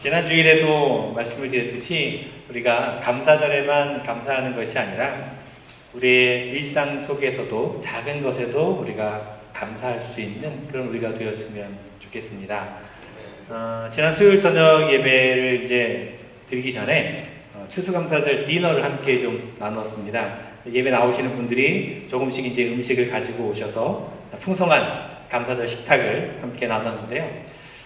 지난 주일에도 말씀을 드렸듯이 우리가 감사절에만 감사하는 것이 아니라 우리의 일상 속에서도 작은 것에도 우리가 감사할 수 있는 그런 우리가 되었으면 좋겠습니다. 어, 지난 수요일 저녁 예배를 이제 드리기 전에 어, 추수감사절 디너를 함께 좀 나눴습니다. 예배 나오시는 분들이 조금씩 이제 음식을 가지고 오셔서 풍성한 감사절 식탁을 함께 나눴는데요.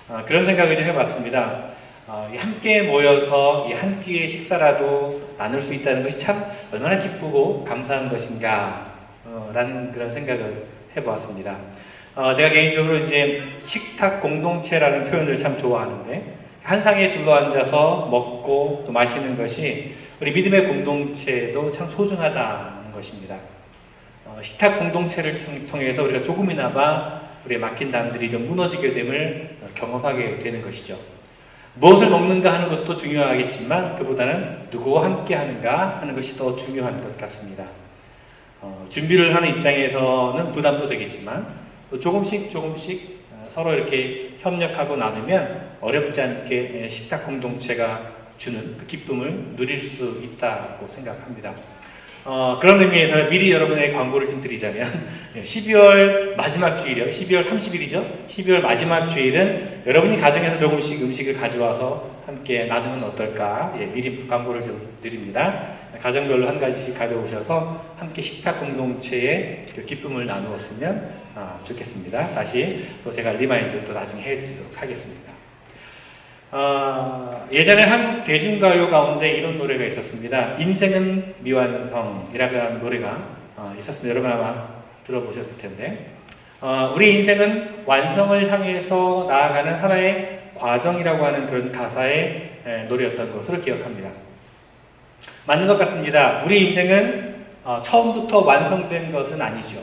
어, 그런 생각을 좀 해봤습니다. 어, 이 함께 모여서 이 한 끼의 식사라도 나눌 수 있다는 것이 참 얼마나 기쁘고 감사한 것인가 어, 라는 그런 생각을 해보았습니다. 어, 제가 개인적으로 이제 식탁 공동체라는 표현을 참 좋아하는데 한 상에 둘러앉아서 먹고 또 마시는 것이 우리 믿음의 공동체도 참 소중하다는 것입니다. 어, 식탁 공동체를 통해서 우리가 조금이나마 우리의 막힌 담들이 좀 무너지게 됨을 경험하게 되는 것이죠. 무엇을 먹는가 하는 것도 중요하겠지만 그보다는 누구와 함께 하는가 하는 것이 더 중요한 것 같습니다. 어, 준비를 하는 입장에서는 부담도 되겠지만 또 조금씩 조금씩 어, 서로 이렇게 협력하고 나누면 어렵지 않게 식탁 공동체가 주는 그 기쁨을 누릴 수 있다고 생각합니다. 어, 그런 의미에서 미리 여러분의 광고를 좀 드리자면 12월 마지막 주일이요. 12월 30일이죠. 12월 마지막 주일은 여러분이 가정에서 조금씩 음식을 가져와서 함께 나누면 어떨까? 예, 미리 광고를 좀 드립니다. 가정별로 한 가지씩 가져오셔서 함께 식탁 공동체의 그 기쁨을 나누었으면 아, 좋겠습니다. 다시 또 제가 리마인드 또 나중에 해드리도록 하겠습니다. 어, 예전에 한국 대중가요 가운데 이런 노래가 있었습니다. 인생은 미완성이라고 하는 노래가 어, 있었습니다. 여러분 아마 들어보셨을 텐데, 어, 우리 인생은 완성을 향해서 나아가는 하나의 과정이라고 하는 그런 가사의 에, 노래였던 것으로 기억합니다. 맞는 것 같습니다. 우리 인생은 어, 처음부터 완성된 것은 아니죠.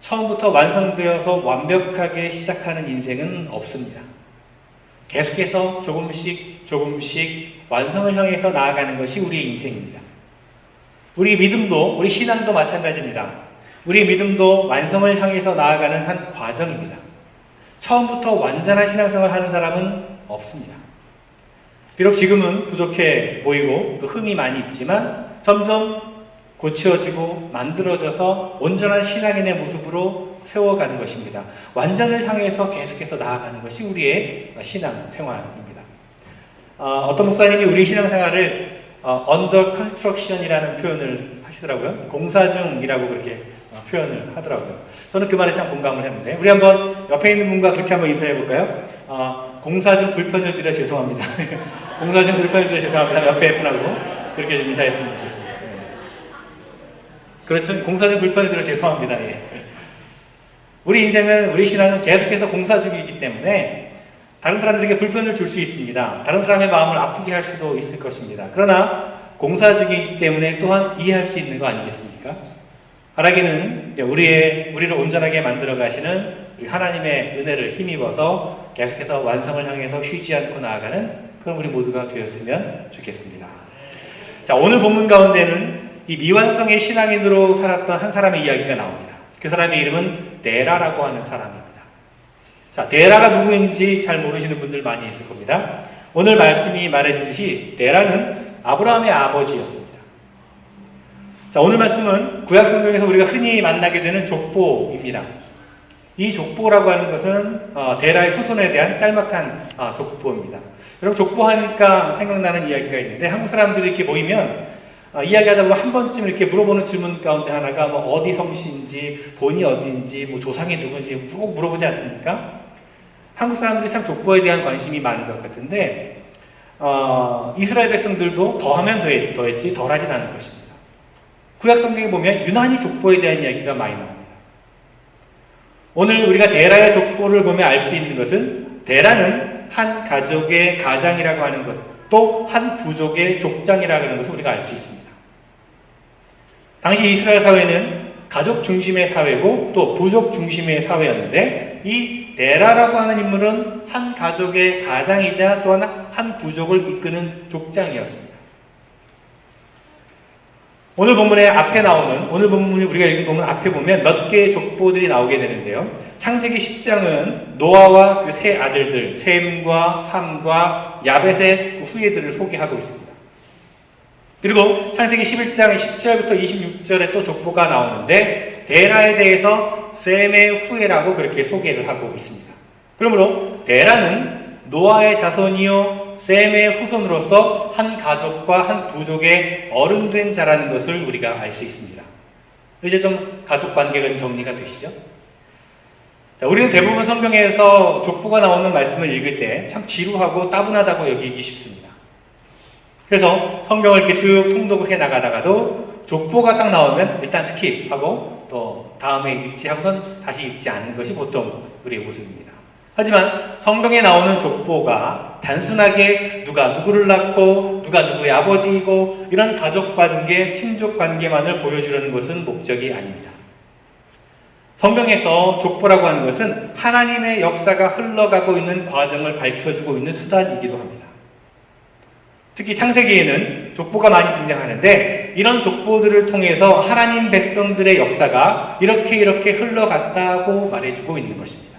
처음부터 완성되어서 완벽하게 시작하는 인생은 없습니다. 계속해서 조금씩 조금씩 완성을 향해서 나아가는 것이 우리의 인생입니다. 우리 믿음도, 우리 신앙도 마찬가지입니다. 우리 믿음도 완성을 향해서 나아가는 한 과정입니다. 처음부터 완전한 신앙생활을 하는 사람은 없습니다. 비록 지금은 부족해 보이고 또 흠이 많이 있지만 점점 고치어지고 만들어져서 온전한 신앙인의 모습으로 세워가는 것입니다. 완전을 향해서 계속해서 나아가는 것이 우리의 신앙생활입니다. 어, 떤 목사님이 우리 신앙생활을 어, under construction이라는 표현을 하시더라고요. 공사 중이라고 그렇게 어, 표현을 하더라고요. 저는 그 말에 참 공감을 했는데 우리 한번 옆에 있는 분과 그렇게 한번 인사해 볼까요? 어, 공사 중 불편을 드려 죄송합니다. 공사 중 불편을 드려 죄송합니다. 옆에 분하고 그렇게 좀 인사했으면 좋겠습니다. 네. 그렇죠. 공사 중 불편을 드려 죄송합니다. 예. 우리 인생은 우리 신앙은 계속해서 공사 중이기 때문에 다른 사람들에게 불편을 줄 수 있습니다. 다른 사람의 마음을 아프게 할 수도 있을 것입니다. 그러나 공사 중이기 때문에 또한 이해할 수 있는 거 아니겠습니까? 바라기는 우리의 우리를 온전하게 만들어 가시는 우리 하나님의 은혜를 힘입어서 계속해서 완성을 향해서 쉬지 않고 나아가는 그런 우리 모두가 되었으면 좋겠습니다. 자, 오늘 본문 가운데는 이 미완성의 신앙인으로 살았던 한 사람의 이야기가 나옵니다. 그 사람의 이름은 데라라고 하는 사람입니다. 자, 데라가 누구인지 잘 모르시는 분들 많이 있을 겁니다. 오늘 말씀이 말해주듯이 데라는 아브라함의 아버지였습니다. 자, 오늘 말씀은 구약 성경에서 우리가 흔히 만나게 되는 족보입니다. 이 족보라고 하는 것은 어, 데라의 후손에 대한 짤막한 어, 족보입니다. 여러분 족보하니까 생각나는 이야기가 있는데 한국 사람들이 이렇게 모이면 어, 이야기하다 보면 한 번쯤 이렇게 물어보는 질문 가운데 하나가 뭐 어디 성씨인지 본이 어디인지 뭐 조상이 누군지 꼭 물어보지 않습니까? 한국 사람들이 참 족보에 대한 관심이 많은 것 같은데 어, 이스라엘 백성들도 더하면 더했, 더했지 덜하진 않은 것입니다. 구약 성경에 보면 유난히 족보에 대한 이야기가 많이 나옵니다. 오늘 우리가 데라의 족보를 보면 알 수 있는 것은 데라는 한 가족의 가장이라고 하는 것, 또 한 부족의 족장이라고 하는 것을 우리가 알 수 있습니다. 당시 이스라엘 사회는 가족 중심의 사회고 또 부족 중심의 사회였는데 이 데라라고 하는 인물은 한 가족의 가장이자 또한 한 부족을 이끄는 족장이었습니다. 오늘 본문의 앞에 나오는 오늘 본문이 우리가 읽은 본문 앞에 보면 몇 개의 족보들이 나오게 되는데요. 창세기 10장은 노아와 그 세 아들들 셈과 함과 야벳의 그 후예들을 소개하고 있습니다. 그리고 창세기 11장 10절부터 26절에 또 족보가 나오는데 데라에 대해서 셈의 후예라고 그렇게 소개를 하고 있습니다. 그러므로 데라는 노아의 자손이요 셈의 후손으로서 한 가족과 한 부족의 어른된 자라는 것을 우리가 알 수 있습니다. 이제 좀 가족 관계가 정리가 되시죠? 자, 우리는 대부분 성경에서 족보가 나오는 말씀을 읽을 때 참 지루하고 따분하다고 여기기 쉽습니다. 그래서 성경을 이렇게 쭉 통독을 해 나가다가도 족보가 딱 나오면 일단 스킵하고 또 다음에 읽지 하고선 다시 읽지 않는 것이 보통 우리의 모습입니다. 하지만 성경에 나오는 족보가 단순하게 누가 누구를 낳고 누가 누구의 아버지이고 이런 가족 관계, 친족 관계만을 보여주려는 것은 목적이 아닙니다. 성경에서 족보라고 하는 것은 하나님의 역사가 흘러가고 있는 과정을 밝혀주고 있는 수단이기도 합니다. 특히 창세기에는 족보가 많이 등장하는데 이런 족보들을 통해서 하나님 백성들의 역사가 이렇게 이렇게 흘러갔다고 말해주고 있는 것입니다.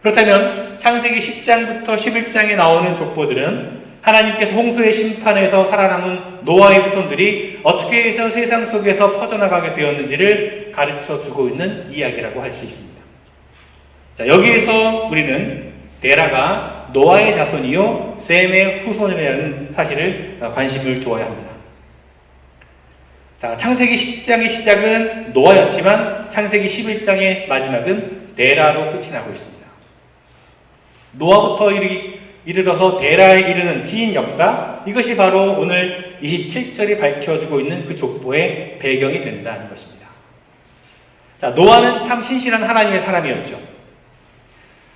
그렇다면 창세기 10장부터 11장에 나오는 족보들은 하나님께서 홍수의 심판에서 살아남은 노아의 후손들이 어떻게 해서 세상 속에서 퍼져나가게 되었는지를 가르쳐 주고 있는 이야기라고 할 수 있습니다. 자, 여기에서 우리는 데라가 노아의 자손이요 셈의 후손이라는 사실을 관심을 두어야 합니다. 자, 창세기 10장의 시작은 노아였지만 창세기 11장의 마지막은 데라로 끝이 나고 있습니다. 노아부터 이르, 이르러서 데라에 이르는 긴 역사, 이것이 바로 오늘 27절이 밝혀주고 있는 그 족보의 배경이 된다는 것입니다. 자, 노아는 참 신실한 하나님의 사람이었죠.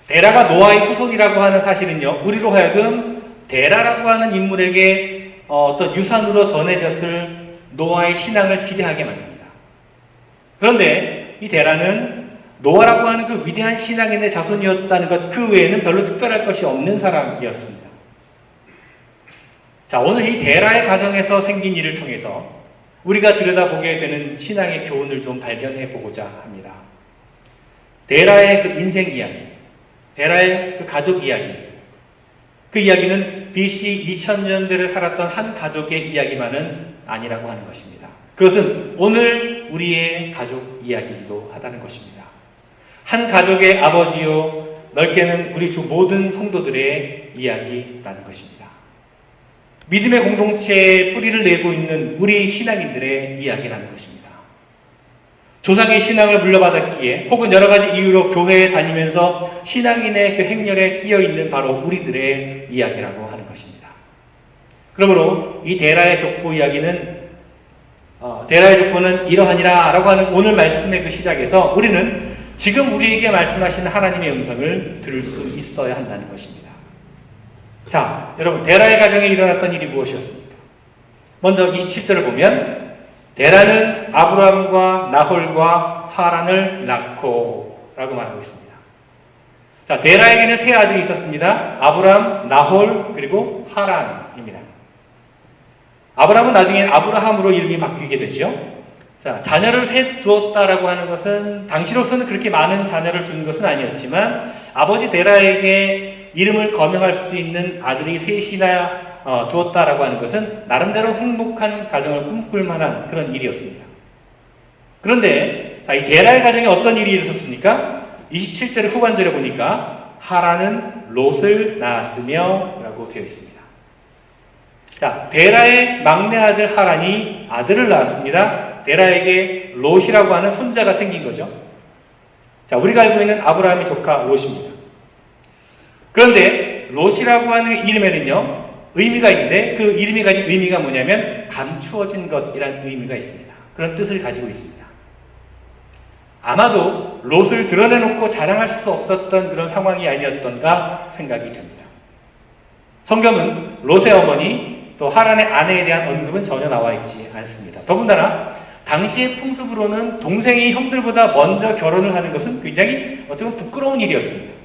데라가 노아의 후손이라고 하는 사실은요, 우리로 하여금 데라라고 하는 인물에게 어, 어떤 유산으로 전해졌을 노아의 신앙을 기대하게 만듭니다. 그런데 이 데라는 노아라고 하는 그 위대한 신앙인의 자손이었다는 것 그 외에는 별로 특별할 것이 없는 사람이었습니다. 자, 오늘 이 데라의 가정에서 생긴 일을 통해서 우리가 들여다보게 되는 신앙의 교훈을 좀 발견해 보고자 합니다. 데라의 그 인생 이야기, 데라의 그 가족 이야기, 그 이야기는 BC 2000년대를 살았던 한 가족의 이야기만은 아니라고 하는 것입니다. 그것은 오늘 우리의 가족 이야기이기도 하다는 것입니다. 한 가족의 아버지요, 넓게는 우리 주 모든 성도들의 이야기라는 것입니다. 믿음의 공동체에 뿌리를 내고 있는 우리 신앙인들의 이야기라는 것입니다. 조상의 신앙을 물려받았기에 혹은 여러 가지 이유로 교회에 다니면서 신앙인의 그 행렬에 끼어 있는 바로 우리들의 이야기라고 하는 것입니다. 그러므로 이 데라의 족보 이야기는 어, 데라의 족보는 이러하니라 라고 하는 오늘 말씀의 그 시작에서 우리는 지금 우리에게 말씀하시는 하나님의 음성을 들을 수 있어야 한다는 것입니다. 자, 여러분, 데라의 가정에 일어났던 일이 무엇이었습니까? 먼저 27절을 보면, 데라는 아브라함과 나홀과 하란을 낳고, 라고 말하고 있습니다. 자, 데라에게는 세 아들이 있었습니다. 아브라함, 나홀, 그리고 하란입니다. 아브라함은 나중에 아브라함으로 이름이 바뀌게 되죠. 자, 자녀를 셋 두었다라고 하는 것은 당시로서는 그렇게 많은 자녀를 둔 것은 아니었지만 아버지 데라에게 이름을 거명할 수 있는 아들이 셋이나 어, 두었다라고 하는 것은 나름대로 행복한 가정을 꿈꿀 만한 그런 일이었습니다. 그런데 자, 이 데라의 가정에 어떤 일이 있었습니까? 27절의 후반절에 보니까 하라는 롯을 낳았으며 라고 되어 있습니다. 자, 데라의 막내 아들 하란이 아들을 낳았습니다. 데라에게 롯이라고 하는 손자가 생긴 거죠. 자, 우리가 알고 있는 아브라함의 조카 롯입니다. 그런데 롯이라고 하는 이름에는요, 의미가 있는데 그 이름이 가진 의미가 뭐냐면 감추어진 것이라는 의미가 있습니다. 그런 뜻을 가지고 있습니다. 아마도 롯을 드러내놓고 자랑할 수 없었던 그런 상황이 아니었던가 생각이 됩니다. 성경은 롯의 어머니 또 하란의 아내에 대한 언급은 전혀 나와 있지 않습니다. 더군다나 당시의 풍습으로는 동생이 형들보다 먼저 결혼을 하는 것은 굉장히 어쩌면 부끄러운 일이었습니다.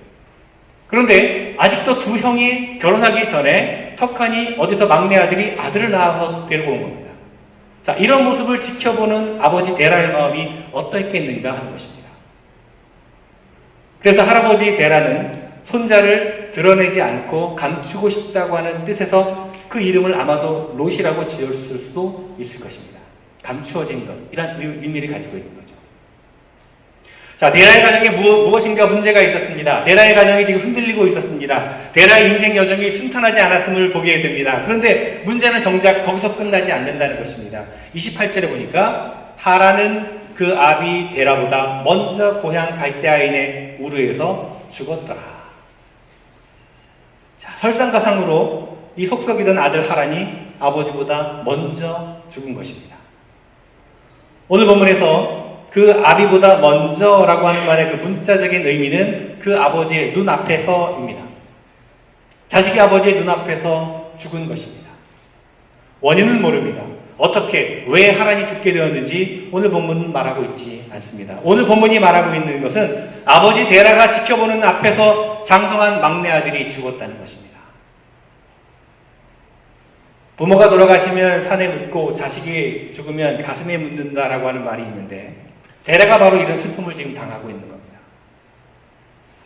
그런데 아직도 두 형이 결혼하기 전에 턱하니 어디서 막내 아들이 아들을 낳아서 데리고 온 겁니다. 자, 이런 모습을 지켜보는 아버지 데라의 마음이 어떻겠는가 하는 것입니다. 그래서 할아버지 데라는 손자를 드러내지 않고 감추고 싶다고 하는 뜻에서 그 이름을 아마도 롯이라고 지었을 수도 있을 것입니다. 감추어진 것, 이런 의미를 가지고 있는 거죠. 자, 데라의 가정에 무, 무엇인가 문제가 있었습니다. 데라의 가정이 지금 흔들리고 있었습니다. 데라의 인생 여정이 순탄하지 않았음을 보게 됩니다. 그런데 문제는 정작 거기서 끝나지 않는다는 것입니다. 28절에 보니까 하라는 그 아비 데라보다 먼저 고향 갈대아인의 우르에서 죽었더라. 자, 설상가상으로 이 속썩이던 아들 하란이 아버지보다 먼저 죽은 것입니다. 오늘 본문에서 그 아비보다 먼저라고 하는 말의 그 문자적인 의미는 그 아버지의 눈앞에서입니다. 자식이 아버지의 눈앞에서 죽은 것입니다. 원인은 모릅니다. 어떻게, 왜 하란이 죽게 되었는지 오늘 본문은 말하고 있지 않습니다. 오늘 본문이 말하고 있는 것은 아버지 데라가 지켜보는 앞에서 장성한 막내 아들이 죽었다는 것입니다. 부모가 돌아가시면 산에 묻고 자식이 죽으면 가슴에 묻는다라고 하는 말이 있는데 데라가 바로 이런 슬픔을 지금 당하고 있는 겁니다.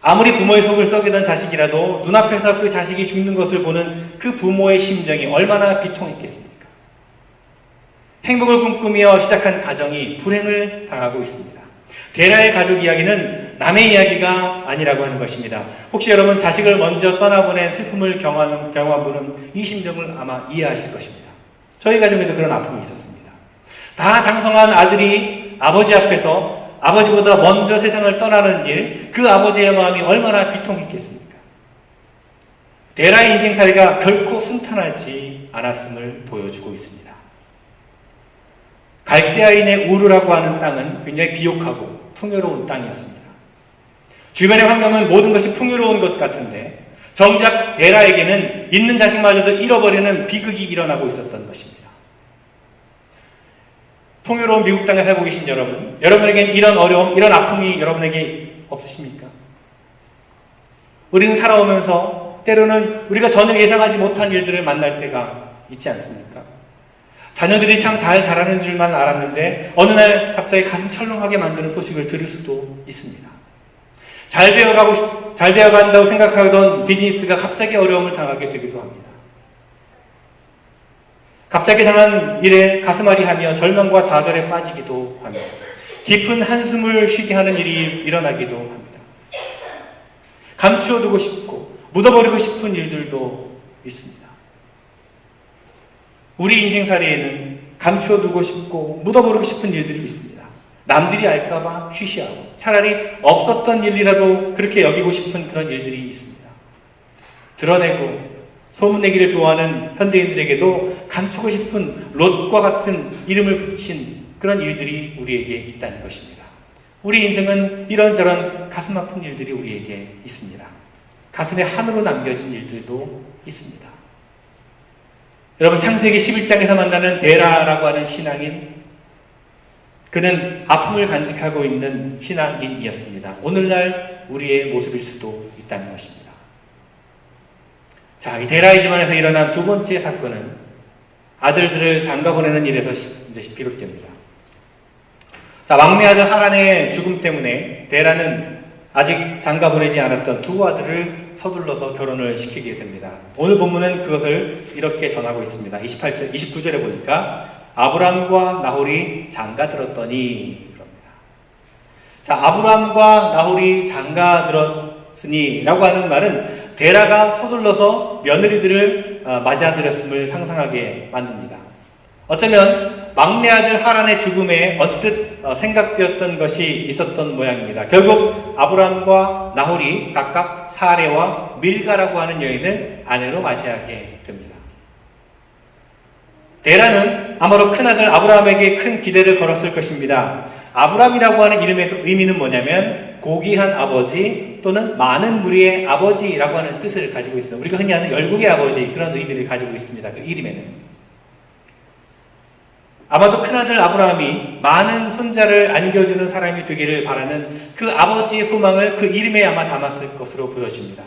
아무리 부모의 속을 썩이던 자식이라도 눈앞에서 그 자식이 죽는 것을 보는 그 부모의 심정이 얼마나 비통했겠습니까? 행복을 꿈꾸며 시작한 가정이 불행을 당하고 있습니다. 데라의 가족 이야기는 남의 이야기가 아니라고 하는 것입니다. 혹시 여러분 자식을 먼저 떠나보낸 슬픔을 경험한, 경험한 분은 이 심정을 아마 이해하실 것입니다. 저희 가정에도 그런 아픔이 있었습니다. 다 장성한 아들이 아버지 앞에서 아버지보다 먼저 세상을 떠나는 일, 그 아버지의 마음이 얼마나 비통했겠습니까? 데라의 인생살이가 결코 순탄하지 않았음을 보여주고 있습니다. 갈대아인의 우르라고 하는 땅은 굉장히 비옥하고 풍요로운 땅이었습니다. 주변의 환경은 모든 것이 풍요로운 것 같은데 정작 데라에게는 있는 자식마저도 잃어버리는 비극이 일어나고 있었던 것입니다. 풍요로운 미국 땅에 살고 계신 여러분, 여러분에게는 이런 어려움, 이런 아픔이 여러분에게 없으십니까? 우리는 살아오면서 때로는 우리가 전혀 예상하지 못한 일들을 만날 때가 있지 않습니까? 자녀들이 참 잘 자라는 줄만 알았는데 어느 날 갑자기 가슴 철렁하게 만드는 소식을 들을 수도 있습니다. 잘 되어가고 잘 되어간다고 생각하던 비즈니스가 갑자기 어려움을 당하게 되기도 합니다. 갑자기 당한 일에 가슴앓이 하며 절망과 좌절에 빠지기도 합니다. 깊은 한숨을 쉬게 하는 일이 일어나기도 합니다. 감추어두고 싶고 묻어버리고 싶은 일들도 있습니다. 우리 인생살이에는 감추어두고 싶고 묻어버리고 싶은 일들이 있습니다. 남들이 알까봐 쉬쉬하고 차라리 없었던 일이라도 그렇게 여기고 싶은 그런 일들이 있습니다. 드러내고 소문내기를 좋아하는 현대인들에게도 감추고 싶은 롯과 같은 이름을 붙인 그런 일들이 우리에게 있다는 것입니다. 우리 인생은 이런저런 가슴 아픈 일들이 우리에게 있습니다. 가슴에 한으로 남겨진 일들도 있습니다. 여러분 창세기 11장에서 만나는 데라라고 하는 신앙인 그는 아픔을 간직하고 있는 신앙인이었습니다. 오늘날 우리의 모습일 수도 있다는 것입니다. 자, 이 데라의 집안에서 일어난 두 번째 사건은 아들들을 장가 보내는 일에서 이제 비롯됩니다. 자, 막내 아들 하란의 죽음 때문에 데라는 아직 장가 보내지 않았던 두 아들을 서둘러서 결혼을 시키게 됩니다. 오늘 본문은 그것을 이렇게 전하고 있습니다. 28절, 29절에 보니까 아브람과 나홀이 장가 들었더니 그럽니다. 자, 아브람과 나홀이 장가 들었으니라고 하는 말은 데라가 서둘러서 며느리들을 어, 맞아들였음을 상상하게 만듭니다. 어쩌면 막내 아들 하란의 죽음에 언뜻 어, 생각되었던 것이 있었던 모양입니다. 결국 아브람과 나홀이 각각 사레와 밀가라고 하는 여인을 아내로 맞이하게 됩니다. 데라는 아마도 큰아들 아브라함에게 큰 기대를 걸었을 것입니다. 아브람이라고 하는 이름의 그 의미는 뭐냐면 고귀한 아버지 또는 많은 무리의 아버지라고 하는 뜻을 가지고 있습니다. 우리가 흔히 아는 열국의 아버지 그런 의미를 가지고 있습니다. 그 이름에는. 아마도 큰아들 아브라함이 많은 손자를 안겨주는 사람이 되기를 바라는 그 아버지의 소망을 그 이름에 아마 담았을 것으로 보여집니다.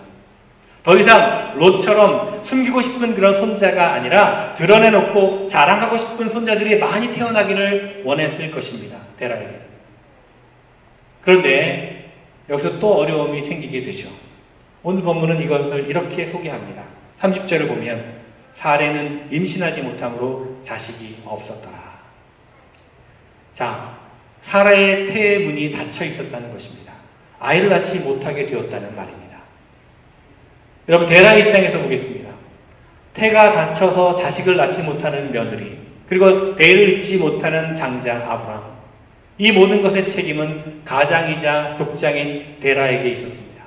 더 이상 롯처럼 숨기고 싶은 그런 손자가 아니라 드러내놓고 자랑하고 싶은 손자들이 많이 태어나기를 원했을 것입니다. 데라에게. 그런데 여기서 또 어려움이 생기게 되죠. 오늘 본문은 이것을 이렇게 소개합니다. 30절을 보면 사례는 임신하지 못함으로 자식이 없었더라. 자, 사라의 태의 문이 닫혀 있었다는 것입니다. 아이를 낳지 못하게 되었다는 말입니다. 여러분, 데라 입장에서 보겠습니다. 태가 닫혀서 자식을 낳지 못하는 며느리, 그리고 대를 잇지 못하는 장자 아브람. 이 모든 것의 책임은 가장이자 족장인 데라에게 있었습니다.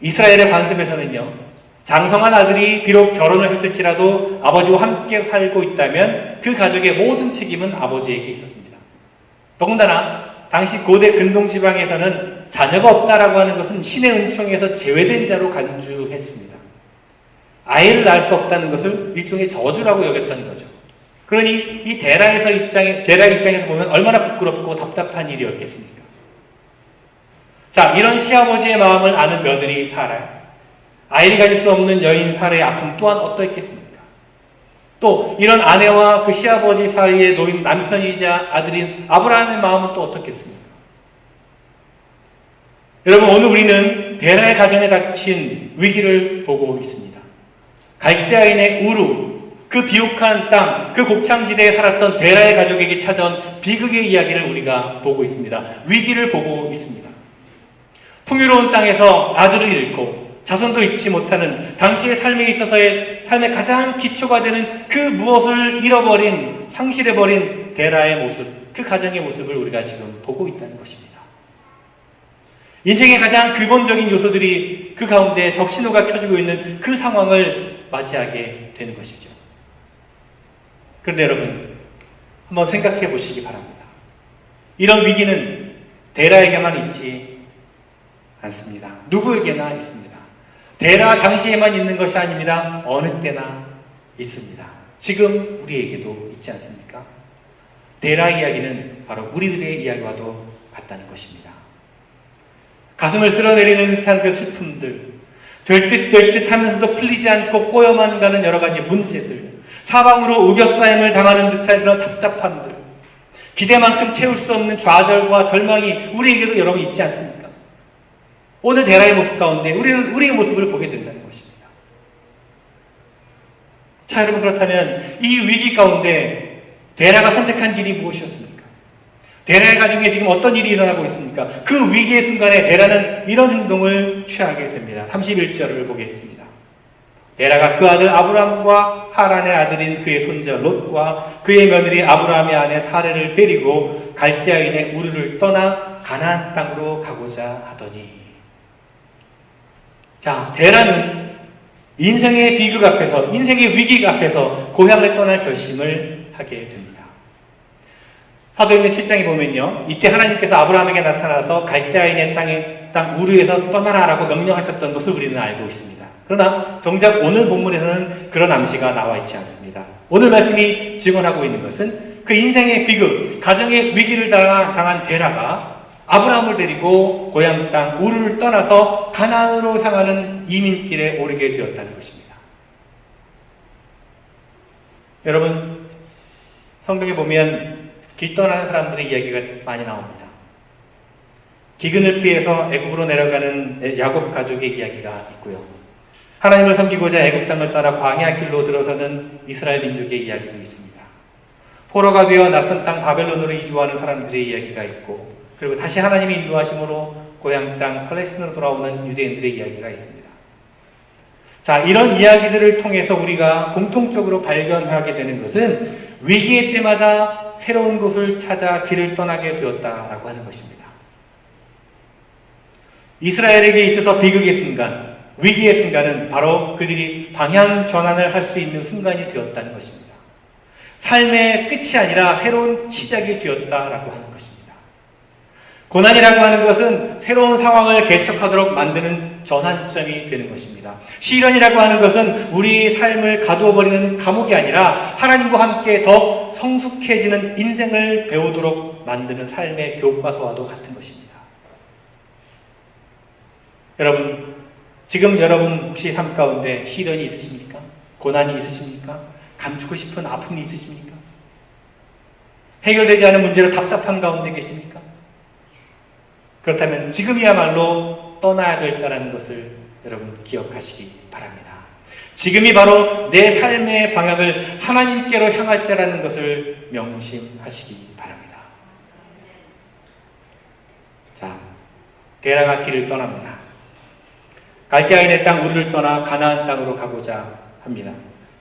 이스라엘의 관습에서는요, 장성한 아들이 비록 결혼을 했을지라도 아버지와 함께 살고 있다면 그 가족의 모든 책임은 아버지에게 있었습니다. 더군다나 당시 고대 근동 지방에서는 자녀가 없다라고 하는 것은 신의 은총에서 제외된 자로 간주했습니다. 아이를 낳을 수 없다는 것을 일종의 저주라고 여겼던 거죠. 그러니 이 대라에서 입장에 대라 입장에서 보면 얼마나 부끄럽고 답답한 일이었겠습니까? 자, 이런 시아버지의 마음을 아는 며느리 사라. 아이를 가질 수 없는 여인 사례의 아픔 또한 어떠했겠습니까? 또 이런 아내와 그 시아버지 사이에 놓인 남편이자 아들인 아브라함의 마음은 또 어떻겠습니까? 여러분 오늘 우리는 데라의 가정에 닥친 위기를 보고 있습니다. 갈대아인의 우루, 그 비옥한 땅, 그 곡창지대에 살았던 데라의 가족에게 찾아온 비극의 이야기를 우리가 보고 있습니다. 위기를 보고 있습니다. 풍요로운 땅에서 아들을 잃고 자손도 잊지 못하는 당시의 삶에 있어서의 삶의 가장 기초가 되는 그 무엇을 잃어버린, 상실해버린 데라의 모습, 그 가정의 모습을 우리가 지금 보고 있다는 것입니다. 인생의 가장 근본적인 요소들이 그 가운데 적신호가 켜지고 있는 그 상황을 맞이하게 되는 것이죠. 그런데 여러분, 한번 생각해 보시기 바랍니다. 이런 위기는 데라에게만 있지 않습니다. 누구에게나 있습니다. 대라 당시에만 있는 것이 아닙니다. 어느 때나 있습니다. 지금 우리에게도 있지 않습니까? 대라 이야기는 바로 우리들의 이야기와도 같다는 것입니다. 가슴을 쓸어내리는 듯한 그 슬픔들, 될 듯 될 듯 하면서도 풀리지 않고 꼬여만 가는 여러 가지 문제들, 사방으로 우겨싸임을 당하는 듯한 그런 답답함들, 기대만큼 채울 수 없는 좌절과 절망이 우리에게도 여러 번 있지 않습니까? 오늘 데라의 모습 가운데 우리는 우리의 모습을 보게 된다는 것입니다. 자, 여러분 그렇다면 이 위기 가운데 데라가 선택한 길이 무엇이었습니까? 데라의 가정에 지금 어떤 일이 일어나고 있습니까? 그 위기의 순간에 데라는 이런 행동을 취하게 됩니다. 31절을 보겠습니다. 데라가 그 아들 아브람과 하란의 아들인 그의 손자 롯과 그의 며느리 아브라함의 아내 사례를 데리고 갈대아인의 우르를 떠나 가나안 땅으로 가고자 하더니 자, 대라는 인생의 비극 앞에서, 인생의 위기 앞에서 고향을 떠날 결심을 하게 됩니다. 사도행전 7장에 보면요. 이때 하나님께서 아브라함에게 나타나서 갈대아인의 땅에, 땅 우르에서 떠나라라고 명령하셨던 것을 우리는 알고 있습니다. 그러나 정작 오늘 본문에서는 그런 암시가 나와 있지 않습니다. 오늘 말씀이 증언하고 있는 것은 그 인생의 비극, 가정의 위기를 당한 데라가 아브라함을 데리고 고향 땅 우르를 떠나서 가나안으로 향하는 이민길에 오르게 되었다는 것입니다. 여러분 성경에 보면 길 떠나는 사람들의 이야기가 많이 나옵니다. 기근을 피해서 애굽으로 내려가는 야곱 가족의 이야기가 있고요. 하나님을 섬기고자 애굽 땅을 따라 광야 길로 들어서는 이스라엘 민족의 이야기도 있습니다. 포로가 되어 낯선 땅 바벨론으로 이주하는 사람들의 이야기가 있고 그리고 다시 하나님의 인도하심으로 고향 땅 팔레스틴으로 돌아오는 유대인들의 이야기가 있습니다. 자, 이런 이야기들을 통해서 우리가 공통적으로 발견하게 되는 것은 위기의 때마다 새로운 곳을 찾아 길을 떠나게 되었다라고 하는 것입니다. 이스라엘에게 있어서 비극의 순간, 위기의 순간은 바로 그들이 방향 전환을 할 수 있는 순간이 되었다는 것입니다. 삶의 끝이 아니라 새로운 시작이 되었다라고 하는 것입니다. 고난이라고 하는 것은 새로운 상황을 개척하도록 만드는 전환점이 되는 것입니다. 시련이라고 하는 것은 우리 삶을 가두어 버리는 감옥이 아니라 하나님과 함께 더 성숙해지는 인생을 배우도록 만드는 삶의 교과서와도 같은 것입니다. 여러분, 지금 여러분 혹시 삶 가운데 시련이 있으십니까? 고난이 있으십니까? 감추고 싶은 아픔이 있으십니까? 해결되지 않은 문제로 답답한 가운데 계십니까? 그렇다면 지금이야말로 떠나야 될다라는 것을 여러분 기억하시기 바랍니다. 지금이 바로 내 삶의 방향을 하나님께로 향할 때라는 것을 명심하시기 바랍니다. 자, 데라가 길을 떠납니다. 갈대아인의 땅 우리를 떠나 가나안 땅으로 가고자 합니다.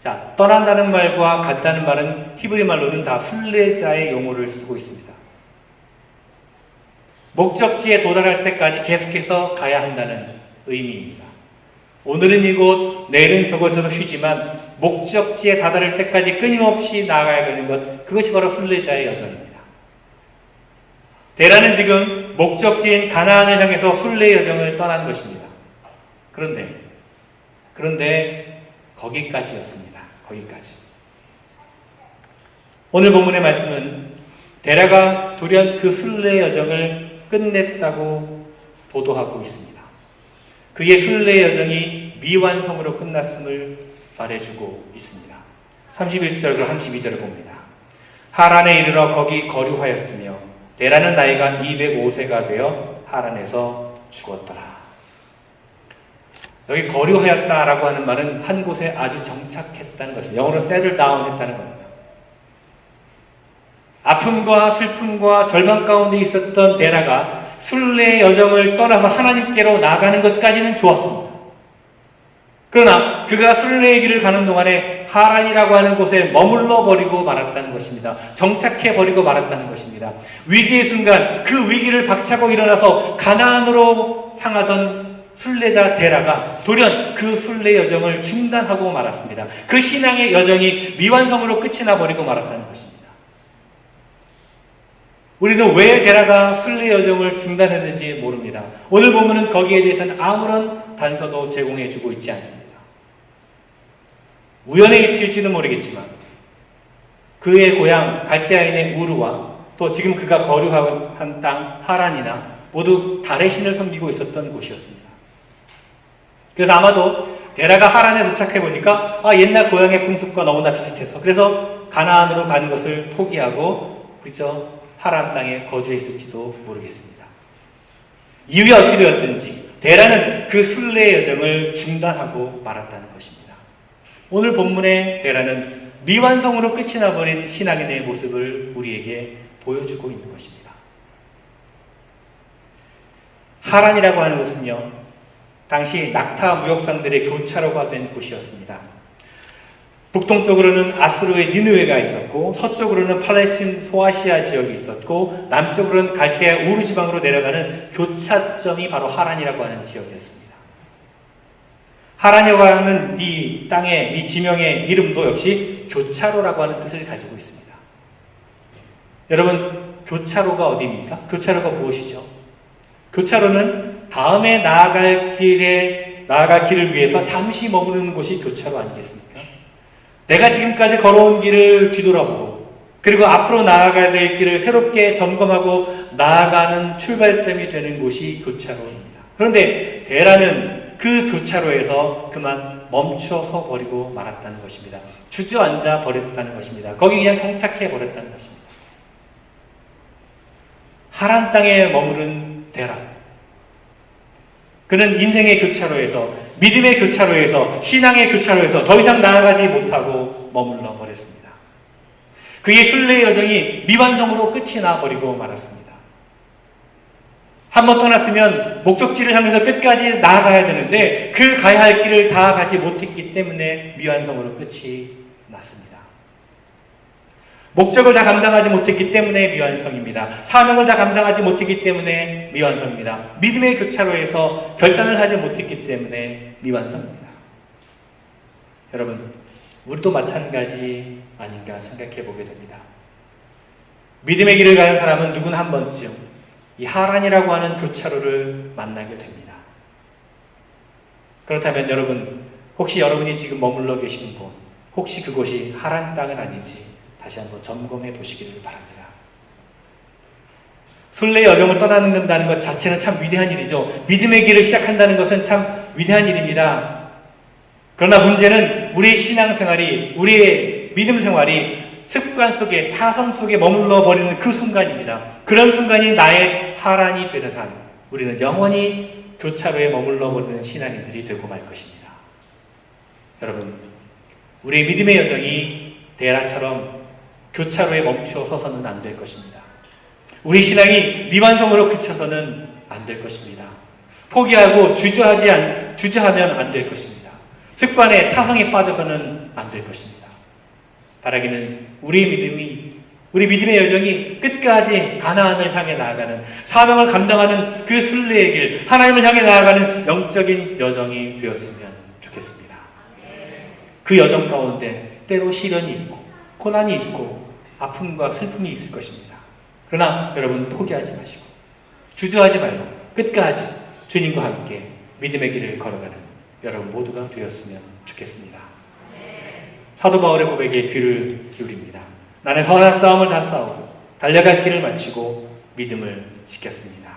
자, 떠난다는 말과 같다는 말은 히브리 말로는 다 순례자의 용어를 쓰고 있습니다. 목적지에 도달할 때까지 계속해서 가야 한다는 의미입니다. 오늘은 이곳, 내일은 저곳에서 쉬지만 목적지에 다다를 때까지 끊임없이 나아가야 되는 것, 그것이 바로 순례자의 여정입니다. 대라는 지금 목적지인 가나안을 향해서 순례 여정을 떠난 것입니다. 그런데, 그런데 거기까지였습니다. 거기까지. 오늘 본문의 말씀은 데라가 돌연 그 순례 여정을 끝냈다고 보도하고 있습니다. 그의 순례 여정이 미완성으로 끝났음을 말해주고 있습니다. 31절과 32절을 봅니다. 하란에 이르러 거기 거류하였으며 데라는 나이가 205세가 되어 하란에서 죽었더라. 여기 거류하였다라고 하는 말은 한 곳에 아주 정착했다는 것입니다. 영어로 settle down 했다는 겁니다. 아픔과 슬픔과 절망 가운데 있었던 데라가 순례 여정을 떠나서 하나님께로 나가는 것까지는 좋았습니다. 그러나 그가 순례의 길을 가는 동안에 하란이라고 하는 곳에 머물러 버리고 말았다는 것입니다. 정착해 버리고 말았다는 것입니다. 위기의 순간 그 위기를 박차고 일어나서 가나안으로 향하던 순례자 데라가 돌연 그 순례 여정을 중단하고 말았습니다. 그 신앙의 여정이 미완성으로 끝이 나 버리고 말았다는 것입니다. 우리는 왜 데라가 순례 여정을 중단했는지 모릅니다. 오늘 보면은 거기에 대해서는 아무런 단서도 제공해 주고 있지 않습니다. 우연의 일치일지는 모르겠지만 그의 고향 갈대아인의 우르와 또 지금 그가 거류한 땅 하란이나 모두 달의 신을 섬기고 있었던 곳이었습니다. 그래서 아마도 데라가 하란에 도착해 보니까 아, 옛날 고향의 풍습과 너무나 비슷해서 그래서 가나안으로 가는 것을 포기하고 그저 하란 땅에 거주했을지도 모르겠습니다. 이유가 어찌 되었든지 데라는 그 순례 여정을 중단하고 말았다는 것입니다. 오늘 본문의 데라는 미완성으로 끝이 나버린 신앙인의 모습을 우리에게 보여주고 있는 것입니다. 하란이라고 하는 곳은요, 당시 낙타 무역상들의 교차로가 된 곳이었습니다. 북동쪽으로는 아수르의 니누웨가 있었고 서쪽으로는 팔레스틴 소아시아 지역이 있었고 남쪽으로는 갈대아 우르 지방으로 내려가는 교차점이 바로 하란이라고 하는 지역이었습니다. 하란이라고 하는 이 땅의 이 지명의 이름도 역시 교차로라고 하는 뜻을 가지고 있습니다. 여러분 교차로가 어디입니까? 교차로가 무엇이죠? 교차로는 다음에 나아갈 길에 나아갈 길을 위해서 잠시 머무르는 곳이 교차로 아니겠습니까? 내가 지금까지 걸어온 길을 뒤돌아보고 그리고 앞으로 나아가야 될 길을 새롭게 점검하고 나아가는 출발점이 되는 곳이 교차로입니다. 그런데 대라는 그 교차로에서 그만 멈춰서 버리고 말았다는 것입니다. 주저앉아 버렸다는 것입니다. 거기 그냥 정착해 버렸다는 것입니다. 하란 땅에 머무른 대라. 그는 인생의 교차로에서 믿음의 교차로에서 신앙의 교차로에서 더 이상 나아가지 못하고 머물러 버렸습니다. 그의 순례 여정이 미완성으로 끝이 나 버리고 말았습니다. 한 번 떠났으면 목적지를 향해서 끝까지 나아가야 되는데 그 가야 할 길을 다 가지 못했기 때문에 미완성으로 끝이 목적을 다 감당하지 못했기 때문에 미완성입니다. 사명을 다 감당하지 못했기 때문에 미완성입니다. 믿음의 교차로에서 결단을 하지 못했기 때문에 미완성입니다. 여러분, 우리도 마찬가지 아닌가 생각해 보게 됩니다. 믿음의 길을 가는 사람은 누구나 한 번쯤 이 하란이라고 하는 교차로를 만나게 됩니다. 그렇다면 여러분, 혹시 여러분이 지금 머물러 계시는 곳, 혹시 그곳이 하란 땅은 아닌지 다시 한번 점검해 보시기를 바랍니다. 순례 여정을 떠나는 것 자체는 참 위대한 일이죠. 믿음의 길을 시작한다는 것은 참 위대한 일입니다. 그러나 문제는 우리의 신앙생활이, 우리의 믿음 생활이 습관 속에, 타성 속에 머물러 버리는 그 순간입니다. 그런 순간이 나의 하란이 되는 한, 우리는 영원히 교차로에 머물러 버리는 신앙인들이 되고 말 것입니다. 여러분, 우리의 믿음의 여정이 데라처럼 교차로에 멈추어 서서는 안 될 것입니다. 우리 신앙이 미완성으로 그쳐서는 안 될 것입니다. 포기하고 주저하지 않, 주저하면 안 될 것입니다. 습관에 타성에 빠져서는 안 될 것입니다. 바라기는 우리 믿음이 우리 믿음의 여정이 끝까지 가나안을 향해 나아가는 사명을 감당하는 그 순례의 길, 하나님을 향해 나아가는 영적인 여정이 되었으면 좋겠습니다. 그 여정 가운데 때로 시련이 있고 고난이 있고 아픔과 슬픔이 있을 것입니다. 그러나 여러분 포기하지 마시고 주저하지 말고 끝까지 주님과 함께 믿음의 길을 걸어가는 여러분 모두가 되었으면 좋겠습니다. 사도 바울의 고백에 귀를 기울입니다. 나는 선한 싸움을 다 싸우고 달려갈 길을 마치고 믿음을 지켰습니다.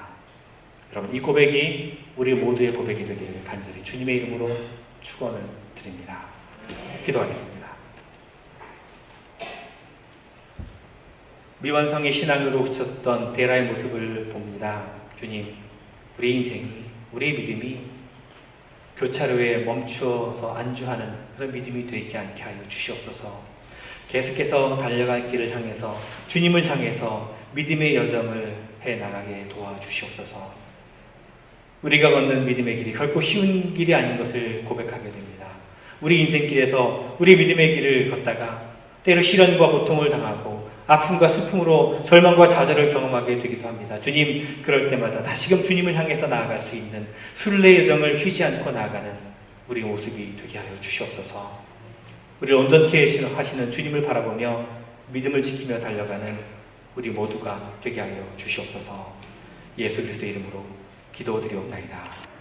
여러분 이 고백이 우리 모두의 고백이 되기를 간절히 주님의 이름으로 축원을 드립니다. 기도하겠습니다. 미완성의 신앙으로 그쳤던 데라의 모습을 봅니다. 주님, 우리 인생이, 우리 믿음이 교차로에 멈추어서 안주하는 그런 믿음이 되지 않게 하여 주시옵소서. 계속해서 달려갈 길을 향해서 주님을 향해서 믿음의 여정을 해 나가게 도와주시옵소서. 우리가 걷는 믿음의 길이 결코 쉬운 길이 아닌 것을 고백하게 됩니다. 우리 인생길에서 우리 믿음의 길을 걷다가 때로 시련과 고통을 당하고 아픔과 슬픔으로 절망과 좌절을 경험하게 되기도 합니다. 주님, 그럴 때마다 다시금 주님을 향해서 나아갈 수 있는 순례 여정을 쉬지 않고 나아가는 우리 모습이 되게 하여 주시옵소서. 우리를 온전케 하시는 주님을 바라보며 믿음을 지키며 달려가는 우리 모두가 되게 하여 주시옵소서. 예수 그리스도 이름으로 기도드리옵나이다.